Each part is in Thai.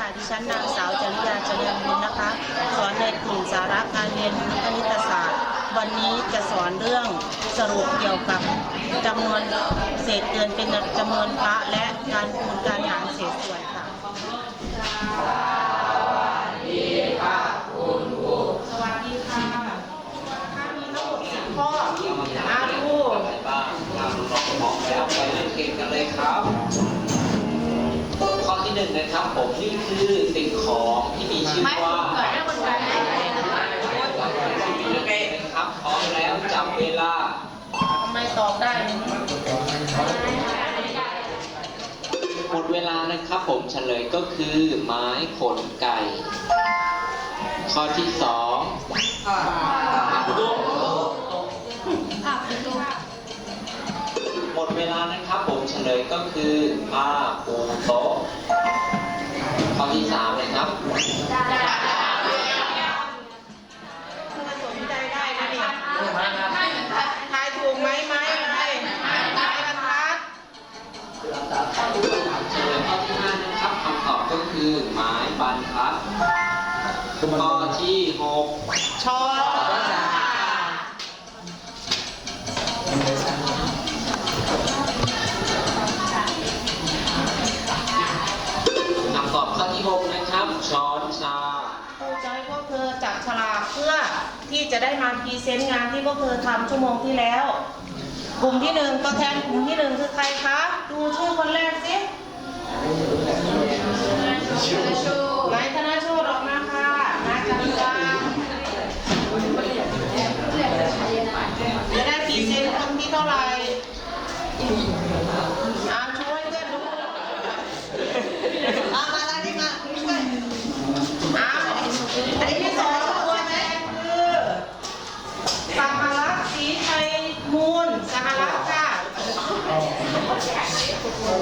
ค่ะ ดิฉันนางสาวจริยาจริยมุนนะคะ สอนในกลุ่มสาระการเรียนรู้คณิตศาสตร์ วันนี้จะสอนเรื่องสรุปเกี่ยวกับจำนวนเศษเตือนเป็นจำนวนพระและการคูณการหารเศษส่วนค่ะ นึ่งนะครับผมนี่คือสิ่งของที่มีชื่อว่าไม่ผมเกิดได้คนกันครับพร้อมแล้วจับเวลาทำไมตอบได้หมดเวลานะครับผมเฉลยก็คือไม้ขนไก่ ข้อที่สองหมดเวลานะครับผมเฉลยก็คือผ้าปูโต๊ะ ข้อที่สามเลยครับคือสนใจได้นะนี่ทายถูกไหมไหมไหมไม้บรรทัดเฉลยข้อที่ห้านะครับคำตอบก็คือไม้บรรทัดข้อที่หกช้อ ได้มาพรีเซนต์งานที่พวกเธอทำชั่วโมงที่แล้ว กลุ่มที่หนึ่งตัวแทนกลุ่มที่หนึ่งคือใครคะ ดูชื่อคนแรกสินายธนโช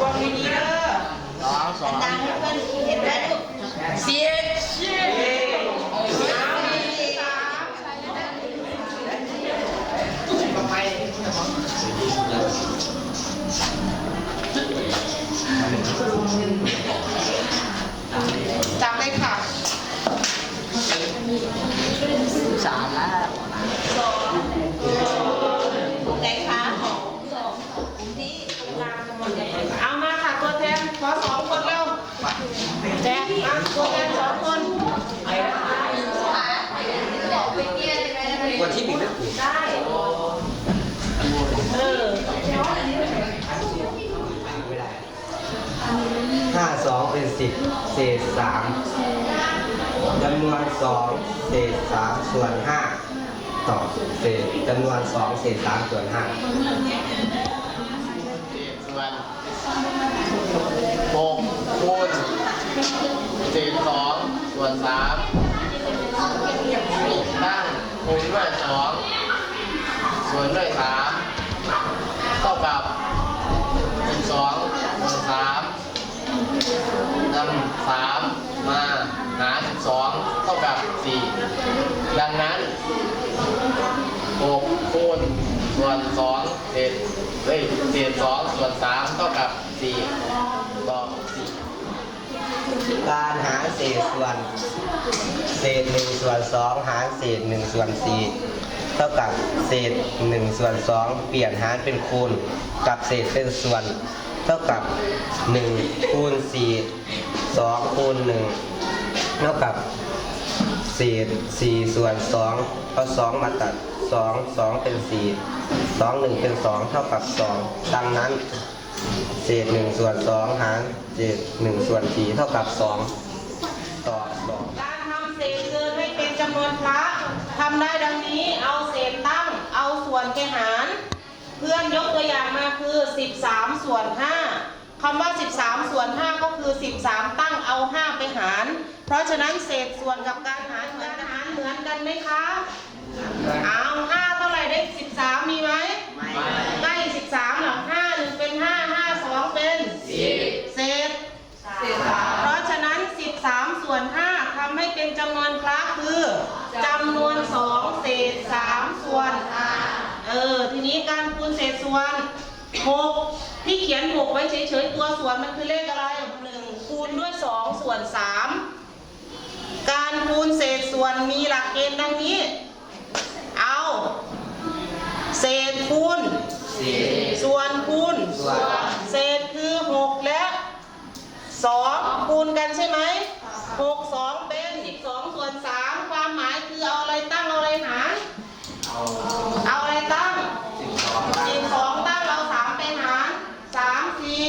วางดีๆเด้อดังให้เพื่อนเห็นไหมลูกเสียเสียเอจำได้ค่ะ วันที่หนึ่งได้เออห้าสองเป็นสิบเศษสามจำนวนสองเศษสามส่วนห้าต่อเศษจำนวนสองเศษสามส่วนห้าส่วนหกคูณเศษสองส่วนสามตั้ง คูณด้วยสองส่วนด้วยสามเท่ากับสิบสองส่วนสามนำสามมาหารสิบสองเท่ากับสี่ดังนั้นหกคูณส่วนสองเศษเฮ้ยเศษสองส่วนสามเท่ากับสี่ต่อง การหาเศษส่วน เศษหนึ่งส่วนสองหารเศษหนึ่งส่วนสี่เท่ากับเศษหนึ่งส่วนสองเปลี่ยนหารเป็นคูณ กับเศษเป็นส่วน เท่ากับหนึ่งคูณสี่สองคูณหนึ่งเท่ากับเศษสี่ส่วนสองเอาสองมาตัดสองสองเป็นสี่สองหนึ่งเป็นสองเท่ากับสองดังนั้น เศษหนึ่งส่วนสองหารเศษหนึ่งส่วนสี่เท่ากับสองต่อสองการทำเศษเกินให้เป็นจำนวนพระทำได้ดังนี้เอาเศษตั้งเอาส่วนไปหาร เพื่อนยกตัวอย่างมาคือสิบสามส่วนห้าคำว่าสิบสามส่วนห้าก็คือสิบสามตั้งเอาห้าไปหาร เพราะฉะนั้นเศษส่วนกับการหารเหมือนหารเหมือนกันไหมคะเอาห้าเท่าไหร่ได้สิบสามมีไหมไม่ใกล้13 นจำนวนพระคือจำนวน2เศษ3ส่วนเออทีนี้การคูณเศษส่วน6ที่เขียน6ไว้เฉยๆตัวส่วนมันคือเลขอะไร1คูณด้วย2ส่วน3วนมีหลักเกณฑ์ดังนี้ เอา เศษคูณส่วนคูณส่วนเศษคือหกและสองคูณกันใช่ไหมหกสองเป็น สิบสองส่วนสามความหมายคือเอาอะไรตั้งเอาอะไรหารเอาเอาอะไรตั้งสิบสองมาสิบสองตั้งเอาสามไปหารสามสี่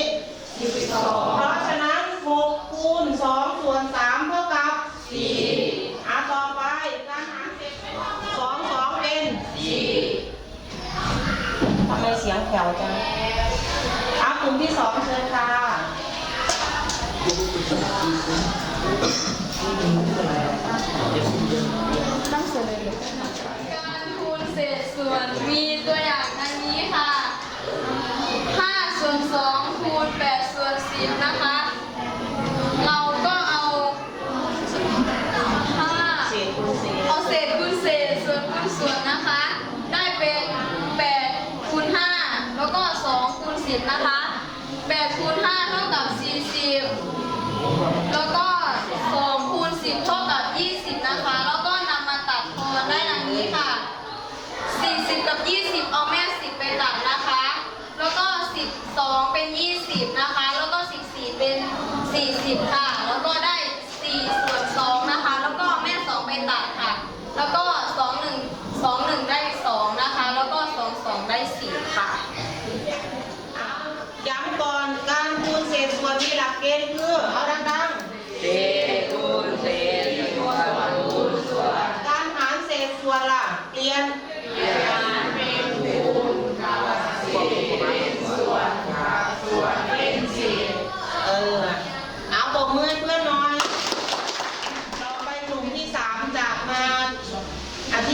สิบสองเพราะฉะนั้นหกคูณสองส่วนสามเท่ากับสี่อะต่อไปการหารเศษสองสองเป็นสี่ทำไมเสียงแผ่วจังอะกลุ่มที่สองเชิญค่ะ ตั้งเลยการคูณเศษส่วนมีตัวอย่างดังนี้ค่ะ 5 ส่วน 2 คูณ 8 ส่วน 10 นะคะ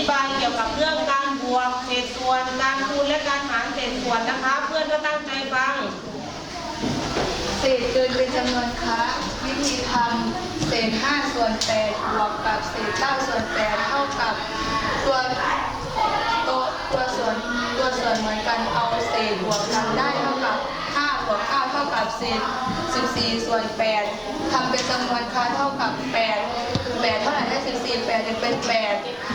บายเกี่ยวกับเรื่องการบวกเศษส่วนการคูณและการหารเศษส่วนนะคะ เพื่อนก็ตั้งใจฟัง เศษเกินเป็นจำนวนคะวิธีทำเศษ5ส่วน8บวกกับเศษ9ส่วน8เท่ากับตัวตัวตัวส่วนตัวส่วนเหมือนกันเอาเศษบวกกันได้เท่ากับ5บวก9เท่ากับเศษ14ส่วน8ทำเป็นจำนวนคะเท่ากับ8 8เท่าไหร่ได้14 8ยังเป็น8นับไปต่อถึง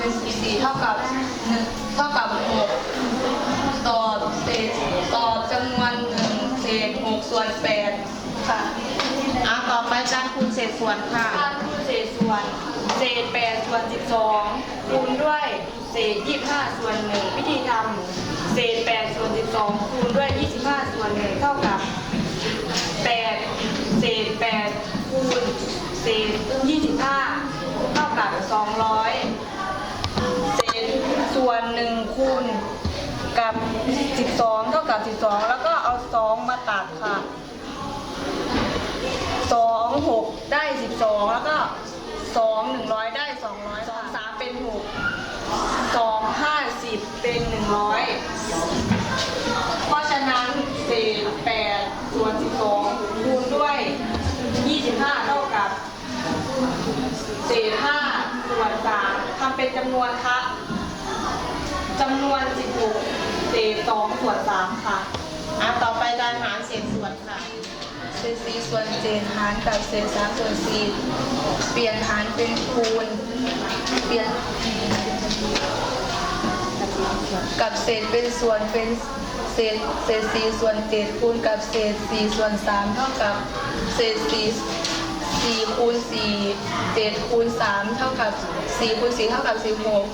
เท่าไหร่เป็น14เท่ากับ1เท่ากับ6ตอบเศษตอบจำนวนหนึ่งเศษหกส่วนแปดค่ะเอาต่อไปการคูณเศษส่วนค่ะ การคูณเศษส่วน เศษแปดส่วนสิบสองคูณด้วยเศษยี่สิบห้าส่วนหนึ่งวิธีทำเศษแปดส่วนสิบสองคูณด้วยยี่สิบห้าส่วนหนึ่งเท่ากับแปดเศษแปดคูณเศษยี่สิบห้าเท่ากับสองร้อย เศษส่วนหนึ่งคูณกับ 12 เท่ากับ 12 แล้วก็เอา 2 มาตัดค่ะ 2 6 ได้ 12 แล้วก็ 2 100 ได้ 200 2 3 เป็น 6 2 50 เป็น 100 เพราะฉะนั้นเศษ8ส่วน 12 คูณด้วย 25 เท่ากับเศษ5ส่วน3ทำเป็นจำนวนคะจำนวน 16 เศษ2ส่วน3ค่ะ อะต่อไปการหารเศษส่วนค่ะ เศษ4ส่วน7หารกับเศษ3ส่วน4เปลี่ยนหารเป็นคูณ เปลี่ยนกับเศษเป็นส่วนเป็นเศษเศษ4ส่วน7คูณกับเศษ4ส่วน3เท่ากับเศษ4 4คูณ4 7คูณ3เท่ากับ4คูณ4เท่ากับสิบหก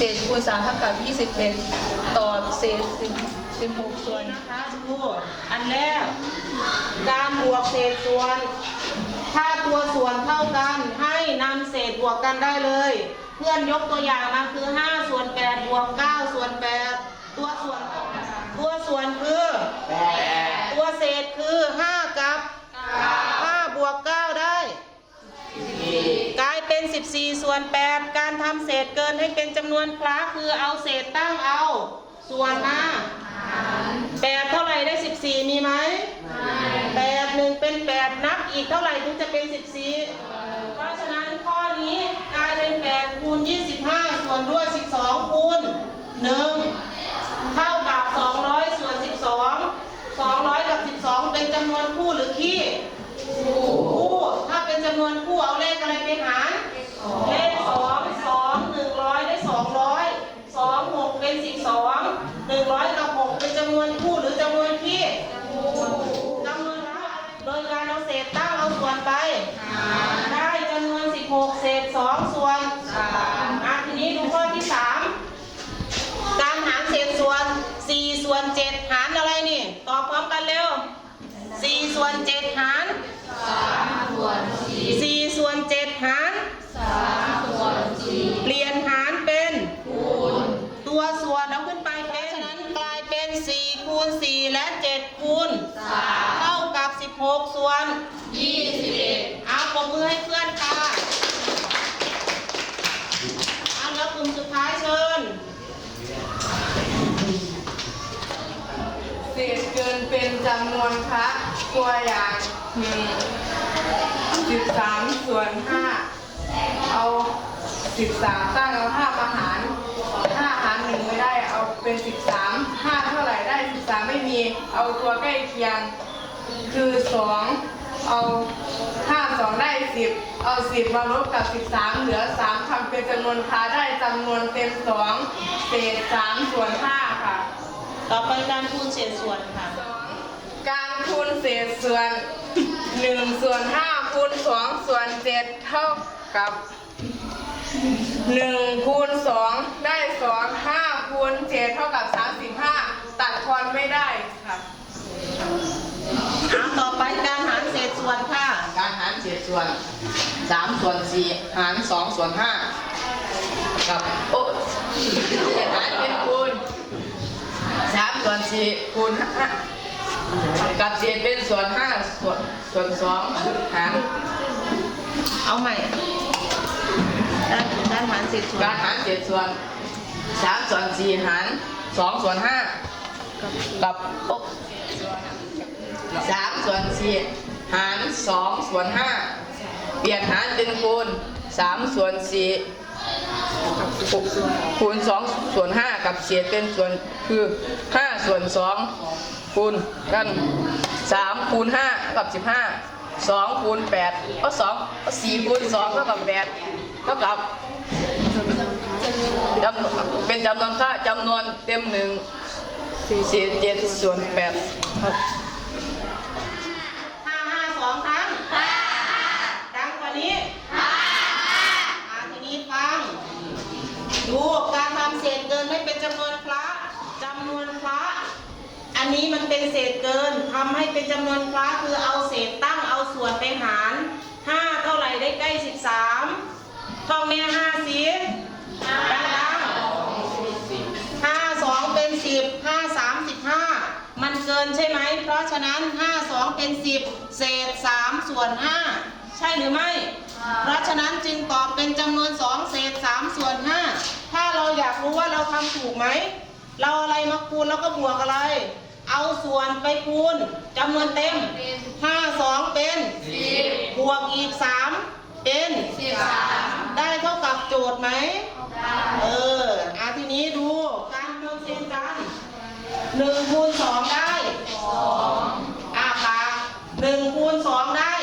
16 7คูณ3เท่ากับ21ตอบเศษ10 16ส่วนนะคะดูอันแรกการบวกเศษส่วน ถ้าตัวส่วนเท่ากันให้นำเศษบวกกันได้เลย เพื่อนยกตัวอย่างมาคือ5ส่วน8บวก9ส่วน8ตัวส่วนตัวส่วนคือ ตัวเศษคือ5กับ5บวก9ได้กลายเป็น 14 ส่วน 8 การทำเศษเกินให้เป็นจำนวนคล้าคือเอาเศษตั้งเอา ส่วนมาแปดเท่าไหร่ได้ 14 มีไหมแปดหนึ่งเป็น 8 นับอีกเท่าไหร่ถึงจะเป็น 14 เพราะฉะนั้นข้อนี้กลายเป็น8คูณ25 ส่วนด้วย 12คูณ1 เท่ากับ 200 ส่วน 12 200 กับ 12 เป็นจำนวนคู่หรือคี่ คู่ถ้าเป็นจำนวนคู่เอาเลขอะไรไปหาร ส่วนเจ็ดหารสี่ส่วนเจ็ดหารเปลี่ยนหารเป็นตัวส่วนเอาขึ้นไปเป็นฉะนั้นกลายเป็นสี่คูณสี่และเจ็ดคูณเท่ากับสิบหกส่วนยี่สิบเอ็ดเอาปรบมือให้เพื่อนค่ะเอาแล้วกลุ่มสุดท้ายเชิญ เศษเกินเป็น จำนวนคละตัวอย่างหนึ่งสิบสามส่วนห้าเอาสิบสามตั้งเอาห้ามาหารห้าหารหนึ่งไม่ได้เอาเป็นสิบสามห้าเท่าไหร่ได้สิบสามไม่มีเอาตัวใกล้เคียง คือสองเอาห้าสองได้สิบเอาสิบมาลบกับสิบสามเหลือสามทำเป็นจำนวนค้าได้จำนวนเต็มสองเศษสามส่วนห้าค่ะ ต่อไปการคูณเศษส่วนค่ะ เศษส่วน1ส่วน5คูณ2ส่วน7เท่ากับ1คูณ2ได้2 5คูณ7เท่ากับ35ตัดทอนไม่ได้ค่ะเอาต่อไปการหารเศษส่วนค่ะ การหารเศษส่วน3ส่วน4หาร2ส่วน5กับโอ้หารเป็นคูณ3ส่วน4คูณ5 กับเศษเป็นส่วน5ส่วนส่วน2หารเอาใหม่การการหารเศษส่วนการหารเศษส่วน3ส่วน4หาร2ส่วน5กับโอ้3ส่วน4หาร2ส่วน5เปลี่ยนหารเป็นคูณ3ส่วน4คูณ2ส่วน5กับเศษเป็นส่วนคือ5ส่วน2 คูณกันสามคูณห้ากับสิบห้าสองคูณแปดก็สองสี่คูณ2เท่ากับ8เท่ากับเป็นจำนวนค่าจำนวนเต็มหนึ่งสี่เจ็ดส่วนแปดครับ ห้าห้าสองครั้งดังกว่านี้อ่าทีนี้ฟัง ดูการทำเศษเกินไม่เป็นจำนวนคละจำนวนคละอันนี้มัน เป็นเศษเกินทำให้เป็นจำนวนคละคือเอาเศษตั้งเอาส่วนไปหารห้าเท่าไหร่ได้ใกล้สิบสามท่องแม่ห้าสิบดังห้าสองเป็นสิบห้าสามสิบห้ามันเกินใช่ไหม เพราะฉะนั้นห้าสองเป็นสิบเศษสามส่วนห้าใช่หรือไม่ เพราะฉะนั้นจึงตอบเป็นจำนวนสองเศษสามส่วนห้าถ้าเราอยากรู้ว่าเราทำถูกไหมเราอะไรมาคูณแล้วก็บวกอะไร เอาส่วนไปคูณจำนวนเต็มห้าสองเป็นบวกอีกสามเป็นได้เท่ากับโจทย์ไหม เอออาทีนี้ดูการเพิ่มเส้นกันหนึ่งคูณสองได้สองอ่าปากหนึ่งคูณสองได้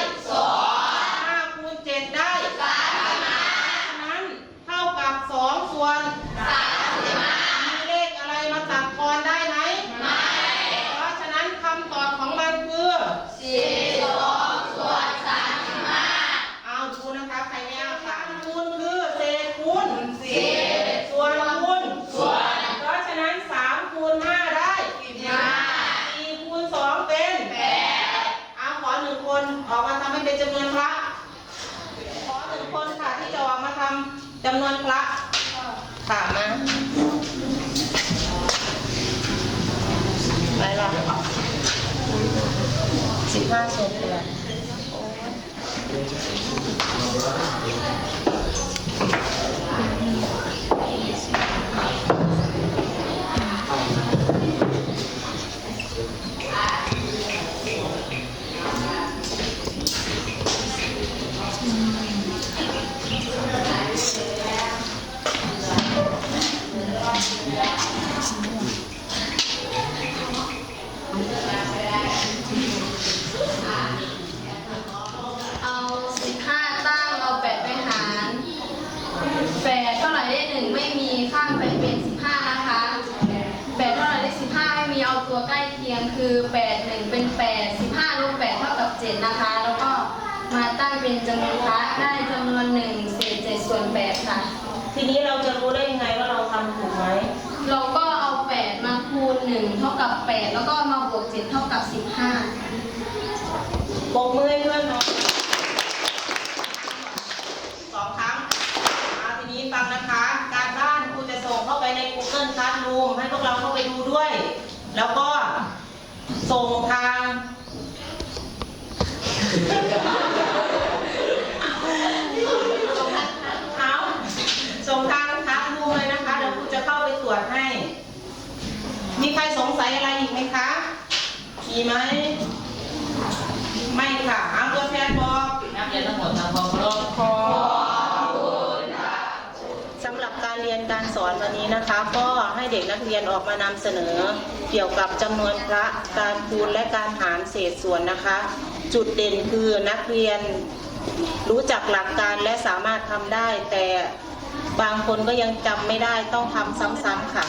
เท่ากับ 8 แล้วก็มาบวก 7 เท่ากับ 15บกมือให้เพื่อนหน่อยสองครั้งอาทีนี้ฟังนะคะ การบ้านครูจะส่งเข้าไปใน Google Classroom ให้พวกเราเข้าไปดูด้วย แล้วก็ส่งทาง ใครสงสัยอะไรอีกไหมคะ มีไหม ไม่ค่ะเอาตัวแทนบอกนักเรียนทั้งหมดทำความเคารพขอสำหรับการเรียนการสอนวันนี้นะคะ ก็ให้เด็กนักเรียนออกมานำเสนอ เกี่ยวกับจำนวนพระการคูณและการหารเศษส่วนนะคะ จุดเด่นคือนักเรียนรู้จักหลักการและสามารถทำได้ แต่บางคนก็ยังจำไม่ได้ต้องทำซ้ำๆค่ะ